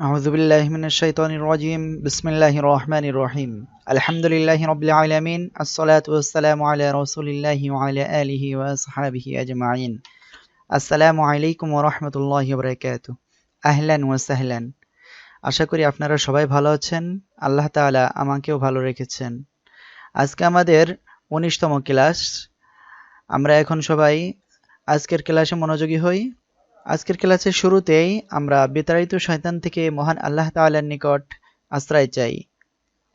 أعوذ بالله من الشيطان الرجيم بسم الله الرحمن الرحيم الحمد لله رب العالمين الصلاة والسلام على رسول الله وعلى آله وصحابه أجمعين السلام عليكم ورحمة الله وبركاته أهلا وسهلا আশা করি আপনারা সবাই ভালো আছেন আল্লাহ তাআলা আমাকেও ভালো রেখেছেন আজকে আমাদের উনিশতম ক্লাস আমরা এখন সবাই আজকের ক্লাসে মনোযোগী হই আজকের ক্লাসের শুরুতেই আমরা বিতাড়িত শয়তান থেকে মহান আল্লাহ তাআলার নিকট আশ্রয় চাই।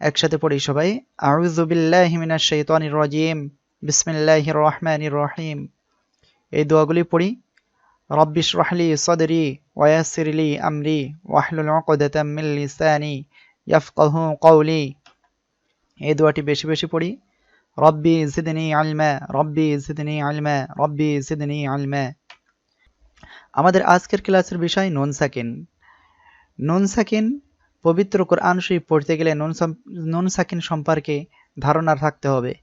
একসাথে পড়ি সবাই, আউযু বিল্লাহি মিনাশ শাইতানির রাজিম, বিসমিল্লাহির রহমানির রহিম। এই দোয়াগুলি পড়ি রব্বিশ রাহলি সদরি ওয়াসিরলি আমরি ওয়াহলুল উকদাতাম মিন এই দোয়াটি বেশি বেশি পড়ি, রব্বি জিদনি আলমা, রব্বি জিদনি আলমা, রব্বি জিদনি আলমা। আমাদের আজকের ক্লাসের বিষয় নুন সাকিন। নুন সাকিন পবিত্র কোরআন শরীফ পড়তে গেলে নুন নুন সাকিন সম্পর্কে ধারণা থাকতে হবে।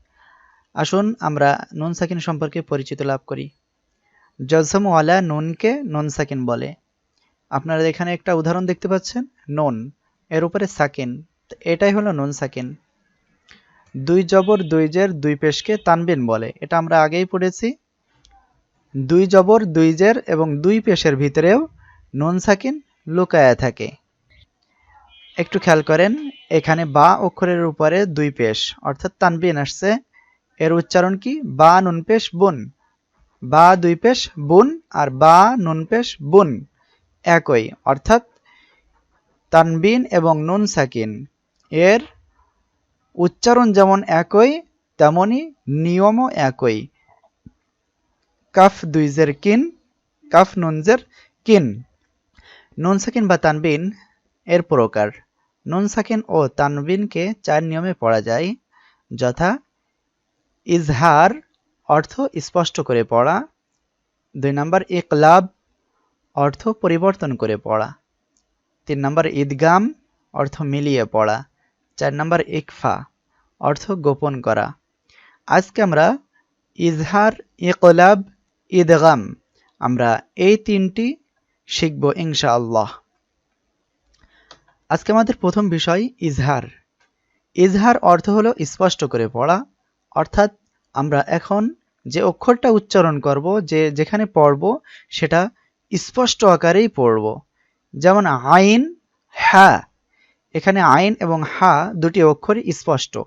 আসুন আমরা নুন সাকিন সম্পর্কে পরিচিত লাভ করি। জজমওয়ালা নুনকে নুন সাকিন বলে। আপনারা এখানে একটা উদাহরণ দেখতে পাচ্ছেন, নুন। এর উপরে সাকিন। এটাই হলো নুন সাকিন। দুই জবর, দুই জের, দুই পেশকে তানবিন বলে। এটা আমরা আগেই পড়েছি। দুই জবর, দুই জের এবং দুই পেশের ভিতরেও নুন সাকিন লুকায়া থাকে। একটু খেয়াল করেন, এখানে বা অক্ষরের উপরে দুই পেশ, অর্থাৎ তানবিন আসছে। এর উচ্চারণ কি? বা নুন পেশ বুন। বা দুই পেশ বুন আর বা নুন পেশ বুন একই, অর্থাৎ তানবিন এবং নুন সাকিন। এর উচ্চারণ যেমন একই, তেমনি নিয়মও একই। কাফ দুইজের কিন, কাফ নুনজের কিন। নুন সাকিন বা তানবিন এর প্রকার। নুন সাকিন ও তানবিনকে চার নিয়মে পড়া যায়। যথা ইজহার অর্থ স্পষ্ট করে পড়া। দুই নম্বর ইকলাব অর্থ পরিবর্তন করে পড়া। তিন নম্বর ঈদগাম অর্থ মিলিয়ে পড়া। চার নম্বর ইকফা অর্থ গোপন করা। আজকে আমরা ইজহার, ইকলাব ঈদগাম আমরা এই তিনটি শিখব ইনশাআল্লাহ। আজকে আমাদের প্রথম বিষয় ইজহার। ইজহার অর্থ হলো স্পষ্ট করে পড়া, অর্থাৎ আমরা এখন যে অক্ষরটা উচ্চারণ করব, যে যেখানে পড়ব, সেটা স্পষ্ট আকারেই পড়ব। যেমন আইন হ্যাঁ এখানে আইন এবং হা দুটি অক্ষরই স্পষ্ট।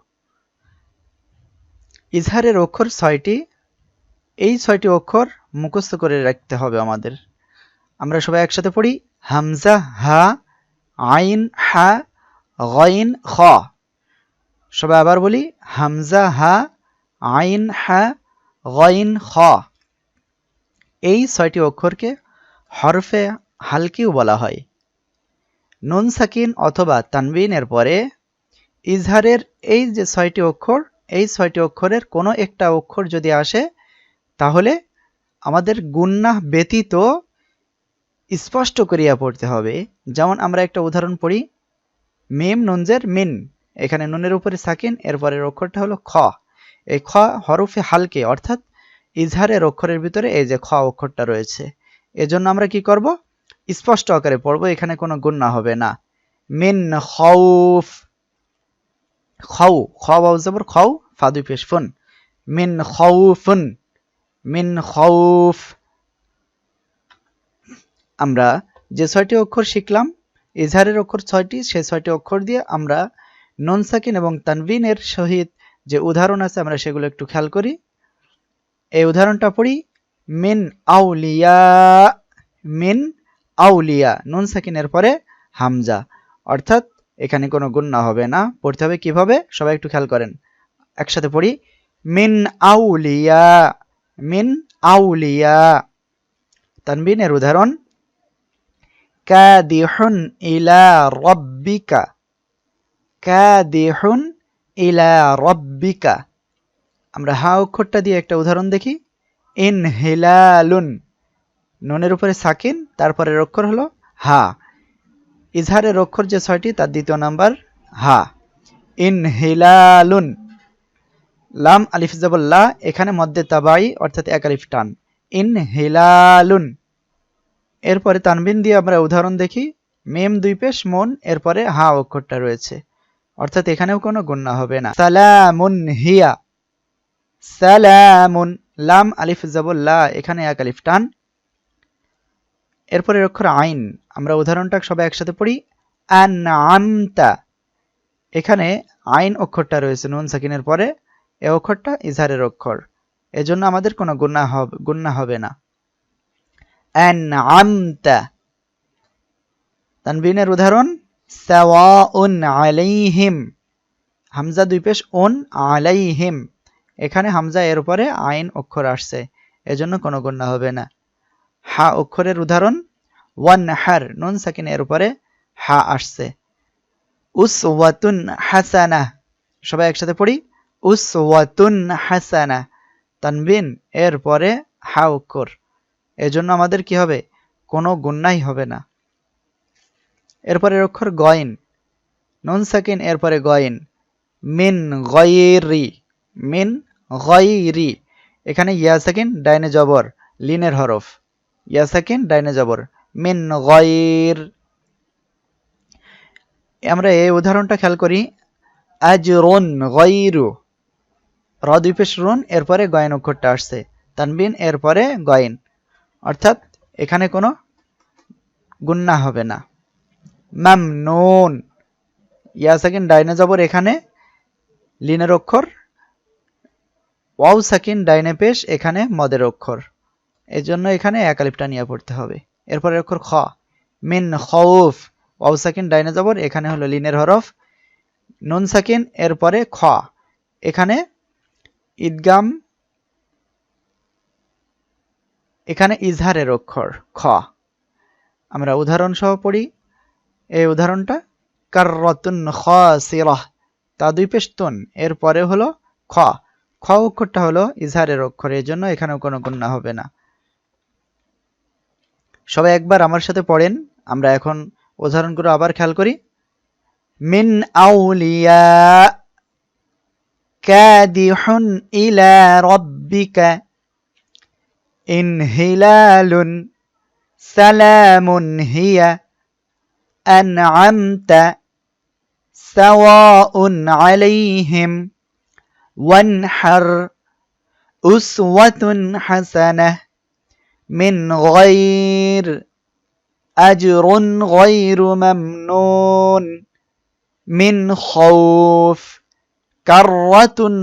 ইজহারের অক্ষর ছয়টি এই ছয়টি অক্ষর মুখস্থ করে রাখতে হবে আমাদের। আমরা সবাই একসাথে পড়ি। হামজা, হা, আইন, হা, গইন, খ। সবাই আবার বলি, হামজা, হা, আইন, হা, গইন, খ। এই ছয়টি অক্ষরকে হরফে হালকিও বলা হয়। নুন সাকিন অথবা তানবিনের পরে ইজহারের এই যে ছয়টি অক্ষর, এই ছয়টি অক্ষরের কোনো একটা অক্ষর যদি আসে তাহলে আমাদের গুন্নাহ ব্যতীত স্পষ্ট করিয়া পড়তে হবে। যেমন আমরা একটা উদাহরণ পড়ি, মিম নুনজের মিন। এখানে নুনের উপরে সাকিন এরপরের অক্ষরটা হলো খ। এই খ হরফে হালকে, অর্থাৎ ইজহারের অক্ষরের ভিতরে এই যে খ অক্ষরটা রয়েছে। এজন্য আমরা কি করব? স্পষ্ট আকারে পড়ব, এখানে কোনো গুন্না হবে না। মিন খৌফ খাউ খ বাউ জবর খাউ, ফাদু, পেশ, ফুন। মিন খাউফুন। মিন খাউফ। আমরা যে ছয়টি অক্ষর শিখলাম, ইজহারের অক্ষর ছয়টি, সে ছয়টি অক্ষর দিয়ে আমরা নন, সাকিন এবং তানভিনের সহিত যে উদাহরণ আছে, আমরা সেগুলো একটু খেয়াল করি। এই উদাহরণটা পড়ি, মিন আউলিয়া মিন আউলিয়া, নুন, সাকিনের পরে হামজা। অর্থাৎ এখানে কোনো গুন্না হবে না, পড়তে হবে কীভাবে? সবাই একটু খেয়াল করেন। একসাথে পড়ি, মিন আউলিয়া মিন আউলিয়া। তানবিনের উদাহরণ, কাদিহুন ইলা রব্বিকা কাদিহুন ইলা রব্বিকা আমরা হা অক্ষরটা দিয়ে একটা উদাহরণ দেখি, ইন হিলালুন নুনের উপরে সাকিন, তারপরের অক্ষর হলো হা। ইজহারের অক্ষর যে ছয়টি, তার দ্বিতীয় নাম্বার হা। ইন হিলালুন লাম আলিফ জবল্লা এখানে মধ্যে তাবাই, অর্থাৎ এক আলিফ টান। ইন হিলালুন। এরপরে তানবিন দিয়ে আমরা উদাহরণ দেখি। মেম দুই পেশ, মন, এরপরে হা অক্ষরটা রয়েছে। অর্থাৎ এখানেও কোনো গুন্না হবে না। সালামুন হিয়া। সালামুন। লাম আলিফ জাবুল্লাহ এখানে এক আলিফ টান। এরপরে অক্ষর আইন। আমরা উদাহরণটা সবাই একসাথে পড়ি। আন আমতা এখানে আইন অক্ষরটা রয়েছে নুন সাকিনের পরে। এ অক্ষরটা ইজহারের অক্ষর। এজন্য আমাদের কোনো গুন্না হবে গুন্না হবে না। তানবিনের উদাহরণ আলাইহিম। হামজা দুই পেশ, উন আলাইহিম। এখানে হামজা এর উপরে আইন অক্ষর আসছে, এজন্য কোনো গুন্না হবে না। হা অক্ষরের উদাহরণ, ওয়ান হার, নুন সাকিন এর উপরে হা আসছে। উসওয়াতুন হাসানা। সবাই একসাথে পড়ি। উসওয়াতুন হাসানা। তানবিন এর পরে হা অক্ষর এজন্য আমাদের কি হবে? কোনো গুন্নাই হবে না। এরপরে অক্ষর গয়েন। নুন সাকিন, এরপরে গয়েন। মিন গয়রি। মিন গয়রি। এখানে ইয়া সাকিন, ডাইনে জবর। লিনের হরফ। ইয়া সাকিন, ডাইনে জবর। মিন গয়র। আমরা এই উদাহরণটা খেয়াল করি। আজ রন গয়রু। র দুই এরপরে গয়েন অক্ষরটা আসছে। তানবিন, এরপরে গয়েন। অর্থাৎ এখানে কোনো গুন্না হবে না। মামনুন। ইয়া সাকিন ডাইনে জবর এখানে, লিনের অক্ষর। ওয়াও সাকিন ডাইনে পেশ, এখানে মদের অক্ষর। এই জন্য এখানে একালিপটা নিয়ে পড়তে হবে। এরপরে অক্ষর খ। মিন খউফ ওয়াও সাকিন ডাইনে জবর, এখানে হলো লিনের হরফ। নুন সাকিন, এরপরে খ। এখানে ঈদগাম, এখানে ইজহারের অক্ষর খ। আমরা উদাহরণ সহ পড়ি। এই উদাহরণটা, কার্রতুন খাসিরাহ তা দুই পেশতুন এরপরে হলো খ। খ অক্ষরটা হলো ইজহারের অক্ষর এর জন্য এখানেও কোনো গুণনা হবে না। সবাই একবার আমার সাথে পড়েন, আমরা এখন উদাহরণগুলো আবার খেয়াল করি। মিন আউলিয়া كادح إلى ربك. انهلال سلام هي. أنعمت سواء عليهم. وانحر أسوة حسنة من غير أجر غير ممنون. من خوف কার্রাতুন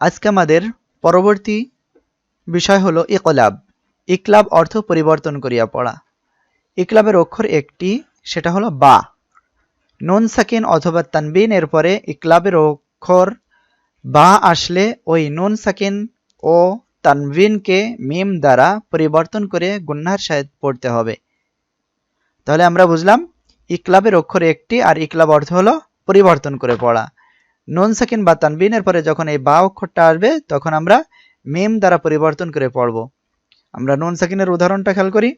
আজকে আমাদের পরবর্তী বিষয় হলো ইকলাব। ইকলাব অর্থ পরিবর্তন করিয়া পড়া। ইকলাবের অক্ষর একটি, সেটা হলো বা। নন সাকিন অথবা তানবিন এর পরে ইকলাবের অক্ষর বা আসলে ওই নুন সাকিন ও তানবিনকে মিম দ্বারা পরিবর্তন করে গুন্নার সাহেব পড়তে হবে। তাহলে আমরা বুঝলাম ইকলাবের অক্ষর একটি আর ইকলাব অর্থ হলো পরিবর্তন করে পড়া। নুন, সাকিন বা তানবিনের পরে যখন এই বা অক্ষরটা আসবে, তখন আমরা মিম দ্বারা পরিবর্তন করে পড়ব। আমরা নুন, সাকিনের উদাহরণটা খেয়াল করি।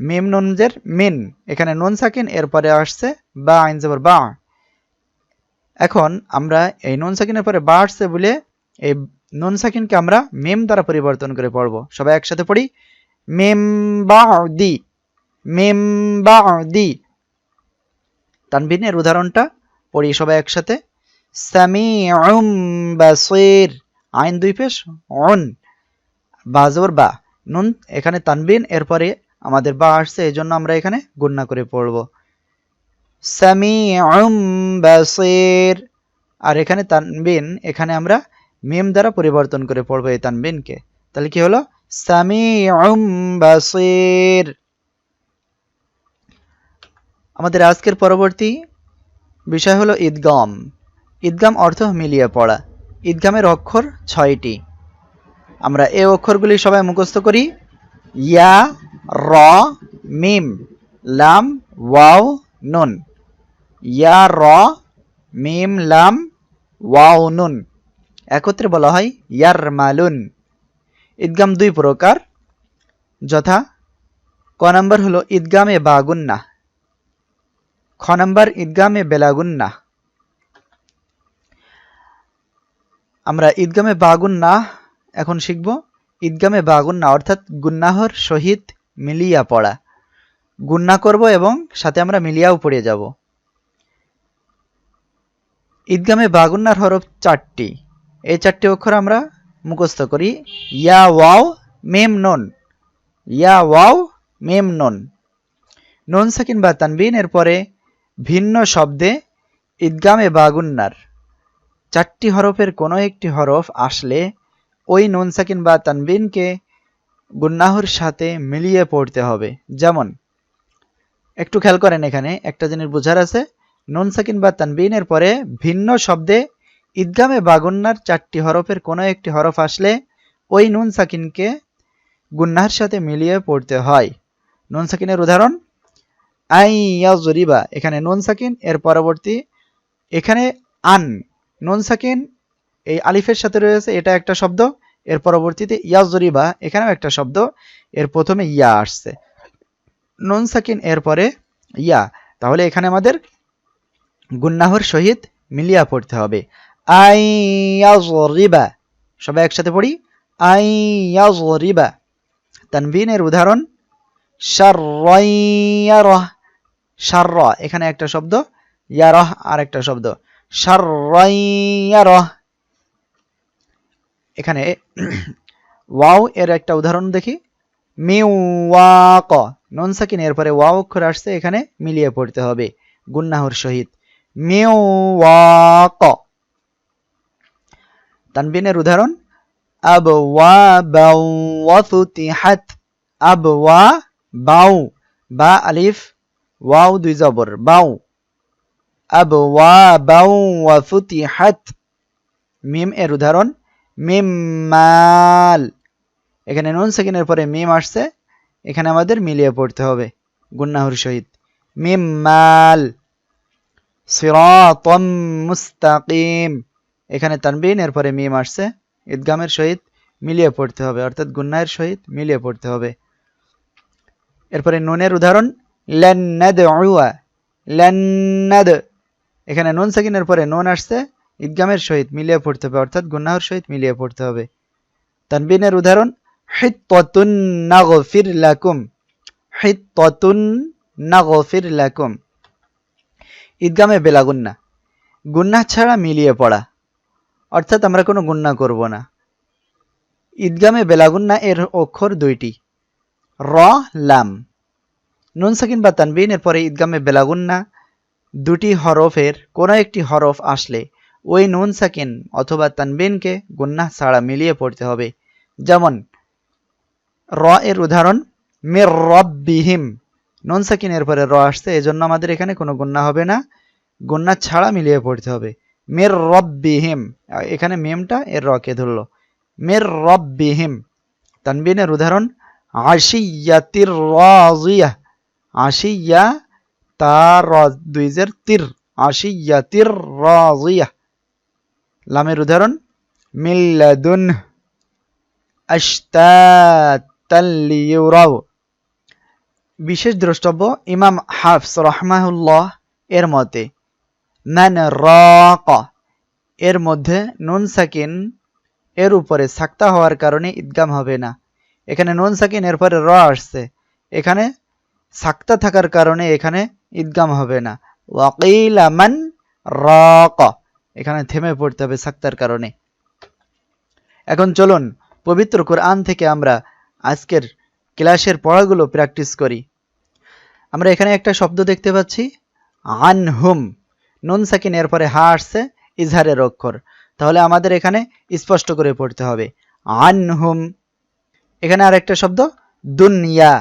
মিম, নুনজের মিন। এখানে নুন, সাকিন, এরপরে আসছে বা, আইন জবর বা। এখন আমরা এই নুন, সাকিনের পরে বা আসছে বলে এই নুন, সাকিনকে আমরা মিম দ্বারা পরিবর্তন করে পড়ব। সবাই একসাথে পড়ি। মিম বা দি। মিম বা দি। তানবিনের উদাহরণটা পড়ি সবাই একসাথে। সামি বাসির, আইন দুই পেশ অন বাজবর বা, নুন, এখানে তানবিন, এরপরে আমাদের বা আসছে এই জন্য আমরা এখানে গুণনা করে পড়ব। সামি বাসির, আর এখানে তানবিন, এখানে আমরা মিম দ্বারা পরিবর্তন করে পড়ব এই তানবিনকে। তাহলে কি হলো? সামি বাসির আমাদের আজকের পরবর্তী বিষয় হলো ঈদগম। ঈদগাম অর্থ মিলিয়ে পড়া। ঈদগামের অক্ষর ছয়টি। আমরা এ অক্ষরগুলি সবাই মুখস্থ করি। ইয়া, র, মিম, লাম, ওয়াও, নুন। ইয়া, র, মিম, লাম, ওয়াও, নুন। একত্রে বলা হয় ইয়ার মালুন ঈদগাম দুই প্রকার। যথা ক নম্বর হলো ঈদগামে বাগুন্না খ নম্বর ঈদগামে বেলাগুন্না আমরা ঈদগামে বাগুন্না এখন শিখব। ঈদগামে বাগুন্না অর্থাৎ গুন্নাহর সহিত মিলিয়া পড়া। গুন্না করব এবং সাথে আমরা মিলিয়াও পড়ে যাব। ঈদগামে বাগুন্নার হরফ চারটি। এই চারটি অক্ষর আমরা মুখস্থ করি। ইয়া, ওয়াও, মেম, নন। ইয়া, ওয়াও, মেম, নন। নুন সাকিন বা তানবিন এর পরে ভিন্ন শব্দে ঈদগামে বাগুন্নার। চারটি হরফের কোনো একটি হরফ আসলে ওই নুন সাকিন বা তানবিনকে গুন্নাহর সাথে মিলিয়ে পড়তে হবে। যেমন, একটু খেয়াল করেন এখানে, একটা জিনিস বোঝার আছে, নুন সাকিন বা তানবিনের পরে ভিন্ন শব্দে ঈদগামে বাগুন্নার চারটি হরফের কোনো একটি হরফ আসলে ওই নুন সাকিনকে গুন্নাহর সাথে মিলিয়ে পড়তে হয়। নুন সাকিনের উদাহরণ আই ইয়াজরিবা, এখানে নুন সাকিন, এর পরবর্তী, এখানে আন, নুন সাকিন, এই আলিফের সাথে রয়েছে এটা একটা শব্দ, এর পরবর্তীতে ইয়াজরিবা, এখানেও একটা শব্দ, এর প্রথমে ইয়া আসছে। নুন সাকিন, এর পরে ইয়া, তাহলে এখানে আমাদের গুন্নাহর সহিত মিলিয়া পড়তে হবে। আই ইয়াজরিবা, সবাই একসাথে পড়ি। আই ইয়াজরিবা তানবিনের উদাহরণ, শাররাইয়ারহ। শারর, এখানে একটা শব্দ, ইয়ারহ আর একটা শব্দ। শাররাইয়ারহ, এখানে ওয়াও এর একটা উদাহরণ দেখি। মিওয়াক নন সাকিন এর ওয়াও অক্ষর আসছে, এখানে মিলিয়ে পড়তে হবে, গুন্নাহর সহিত। মিওয়াক, তানবিনের উদাহরণ আবওয়া বাউ ওয়াফুতিহাত আবওয়া বাউ বা আলিফ ওয়াও দুই জবর বাউ আব ওয়া বাউ ওয়াফুতিহাত মিম এর উদাহরণ, মিম মাল। এখানে নুন সেকেন্ডের পরে মিম আসছে, এখানে আমাদের মিলিয়ে পড়তে হবে, গুন্নাহুর সহিত। মিম মাল। সিরাতাম মুস্তাকিম। এখানে তানবিন এর পরে মিম আসছে, ঈদগামের সহিত মিলিয়ে পড়তে হবে, অর্থাৎ গুন্নাহের সহিত মিলিয়ে পড়তে হবে। এরপরে নুনের উদাহরণ লেন্নাদ এখানে নুন সাকিনের পরে নুন আসছে, ঈদগামের সহিত মিলিয়ে পড়তে হবে, অর্থাৎ গুন্নাহর সহিত মিলিয়ে পড়তে হবে। তানবিনের উদাহরণ, হিত্তাতুন নাগফির লাকুম হিত্তাতুন নাগফির লাকুম ঈদগামে বেলাগুন্না গুন্না। ছাড়া মিলিয়ে পড়া, অর্থাৎ আমরা কোনো গুন্না করব না। ঈদগামে বেলাগুন্না এর অক্ষর দুইটি, র, লাম। নুন সাকিন বা তানবিন এর পরে ঈদগামে বেলাগুন্না দুটি হরফের কোনো একটি হরফ আসলে ওই নুন সাকিন অথবা তানবিনকে গুন্না ছাড়া মিলিয়ে পড়তে হবে। যেমন, র এর উদাহরণ, মের রব্বিহিম। নুন সাকিন এর পরে র আসছে, এজন্য আমাদের এখানে কোনো গুন্না হবে না। গুন্না ছাড়া মিলিয়ে পড়তে হবে। মের রব্বিহিম, এখানে মেমটা এর রকে ধরলো। মের রব্বিহিম, তানবিনের উদাহরণ, আশিয়াতির রাজিয়া। আশিয়া তার দুইজের তীর আশিয়াতির রাজিয়া লামের উদাহরণ, মিল্লাদুন আশতাতাল্লিউরাও বিশেষ দ্রষ্টব্য, ইমাম হাফস রহমাহুল্লাহ এর মতে, মান রাক, এর মধ্যে নুন সাকিন এর উপরে সাক্তা হওয়ার কারণে ঈদগাম হবে না। এখানে নুন সাকিন এর পরে র আসছে। এখানে সাক্তা থাকার কারণে এখানে ঈদগাম হবে না। ওয়াকিল মান রাক। এখানে থেমে পড়তে হবে সাক্তার কারণে। এখন চলুন, পবিত্র কোরআন থেকে আমরা আজকের ক্লাসের পড়াগুলো প্র্যাকটিস করি। আমরা এখানে একটা শব্দ দেখতে পাচ্ছি, আনহুম। নুন সাকিন এর পরে হা আসছে, ইজহারের অক্ষর। তাহলে আমাদের এখানে স্পষ্ট করে পড়তে হবে। আনহুম। এখানে আর একটা শব্দ, দুনিয়া।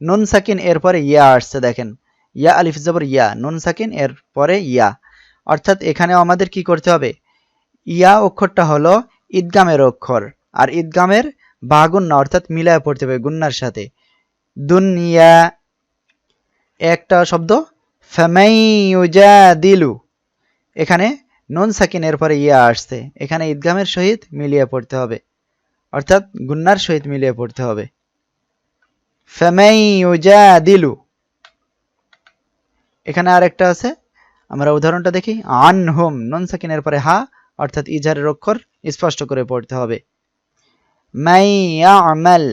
নুন সাকিন এর পরে ইয়া আসছে, দেখেন। ইয়া আলিফ জবর ইয়া, নুন সাকিন এর পরে ইয়া। অর্থাৎ এখানেও আমাদের কি করতে হবে? ইয়া অক্ষরটা হলো ঈদগামের অক্ষর, আর ঈদগামের বাগুন্না অর্থাৎ মিলায় পড়তে হবে গুন্নার সাথে। দুনিয়া একটা শব্দ দিলু এখানে নুন সাকিনের পরে ইয়া আসছে, এখানে ঈদগামের সহিত মিলিয়ে পড়তে হবে। অর্থাৎ গুন্নার সহিত মিলিয়ে পড়তে হবে। দিলু এখানে আর একটা আছে। আমরা উদাহরণটা দেখি। আন হোম নুন সাকিনের পরে হা, অর্থাৎ ইজারের অক্ষর স্পষ্ট করে পড়তে হবে। মাই ইয়ামাল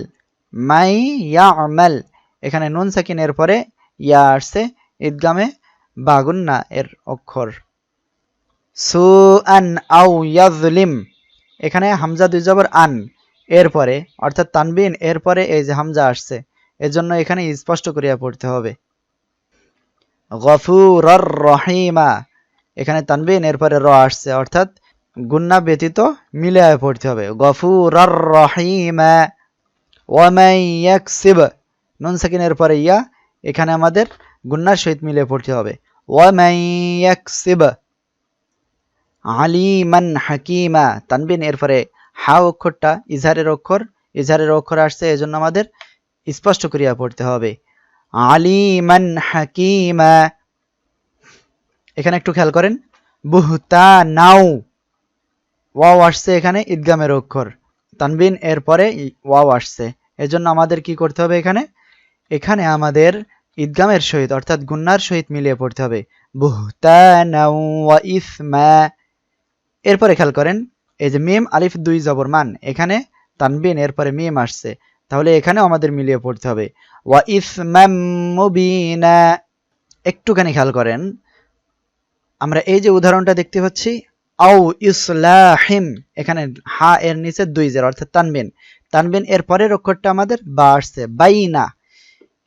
মাই ইয়ামাল। এখানে নুন সাকিনের পরে ইয়া আসছে, ঈদগামে বাগুন্না এর অক্ষর। সু আন আউ ইয়াজলিম এখানে হামজা দুই জবর আন, এরপরে, অর্থাৎ তানবিন, এরপরে এই যে হামজা আসছে। এজন্য এখানে স্পষ্ট করিয়া পড়তে হবে। গফুর রহিমা এখানে তানবিন, এরপরে র আসছে, অর্থাৎ গুন্না ব্যতীত মিলিয়ে পড়তে হবে। গফুর রহিমা ওয়ামাই ইয়াকসিব। নুন সাকিনের পরে ইয়া, এখানে আমাদের গুন্নার সহিত মিলিয়ে পড়তে হবে। ওয়ামাই ইয়াকসিব। আলিমান হাকিমা। তানবিন, এরপরে হা অক্ষরটা, ইজহারের অক্ষর ইজহারের অক্ষর আসছে, এজন্য আমাদের স্পষ্ট করিয়া পড়তে হবে। আলিমান হাকিমা। এখানে একটু খেয়াল করেন। বুহতা নাও ওয়াও আসছে এখানে, ঈদগামের অক্ষর। তানবিন এর পরে ওয়াও আসছে। এজন্য আমাদের কি করতে হবে এখানে? এখানে আমাদের ঈদগামের সহিত, অর্থাৎ গুন্নার সহিত মিলিয়ে পড়তে হবে। বুহতা নাও ওয়া ইসমা। এরপরে খেয়াল করেন, এই যে মিম, আলিফ দুই জবর মান। এখানে তানবিন, এরপরে মিম আসছে। তাহলে এখানেও আমাদের মিলিয়ে পড়তে হবে। ওয়া ইসমাম মুবিনা। একটুখানি খেয়াল করেন। আমরা এই যে উদাহরণটা দেখতে পাচ্ছি আউ ইসলাহিম, এখানে হা এর নিচে দুই জের, অর্থাৎ তানবিন। তানবিন এর পরের অক্ষরটা আমাদের বা আসছে, বাইনা।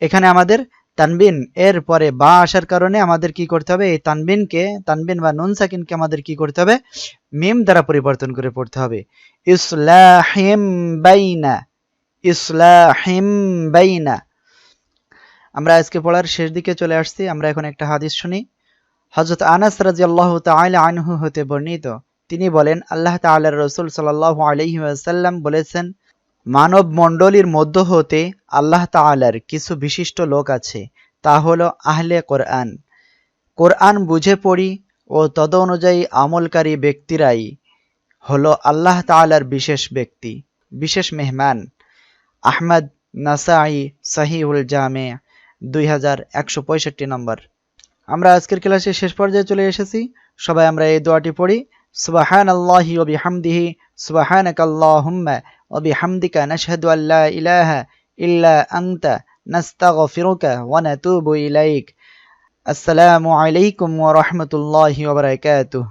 এখানে আমাদের তানবিন এর পরে বা আসার কারণে আমাদের কি করতে হবে, এই তানবিনকে, তানবিন বা নুন সাকিনকে আমাদের কি করতে হবে, মিম দ্বারা পরিবর্তন করে পড়তে হবে। ইসলাহিম বাইনা। ইসলাহিম বাইনা। আমরা আজকে পড়ার শেষ দিকে চলে আসছি। আমরা এখন একটা হাদিস শুনি। হজরত আনাস রাজিয়াল্লাহু তাআলা আনহু হতে বর্ণিত। তিনি বলেন, আল্লাহ তাআলার রসুল সাল্লাল্লাহু আলাইহি ওয়াসাল্লাম বলেছেন, মানব মণ্ডলীর মধ্য হতে আল্লাহ তাআলার কিছু বিশিষ্ট লোক আছে, তা হলো আহলে কোরআন। কোরআন বুঝে পড়ি ও তদ অনুযায়ী আমলকারী ব্যক্তিরাই হলো আল্লাহ তাআলার বিশেষ ব্যক্তি, বিশেষ মেহমান। আহমদ নাসাই সাহিউল জামে, দুই হাজার একশো পঁয়ষট্টি নম্বর। আমরা আজকের ক্লাসের শেষ পর্যায়ে চলে এসেছি। সবাই আমরা এই দোয়াটি পড়ি সুবাহান আল্লাহি ওবি হামদিহি সুবাহানাক আল্লাহুম্মা ওবি হামদিকা নাশহাদু আল্লা ইলাহা ইল্লা আনতা, নাস্তাগফিরুকা ওয়া নাতুবু ইলাইক। আসসালামু আলাইকুম ওয়া রাহমাতুল্লাহি ওয়া বারাকাতুহু।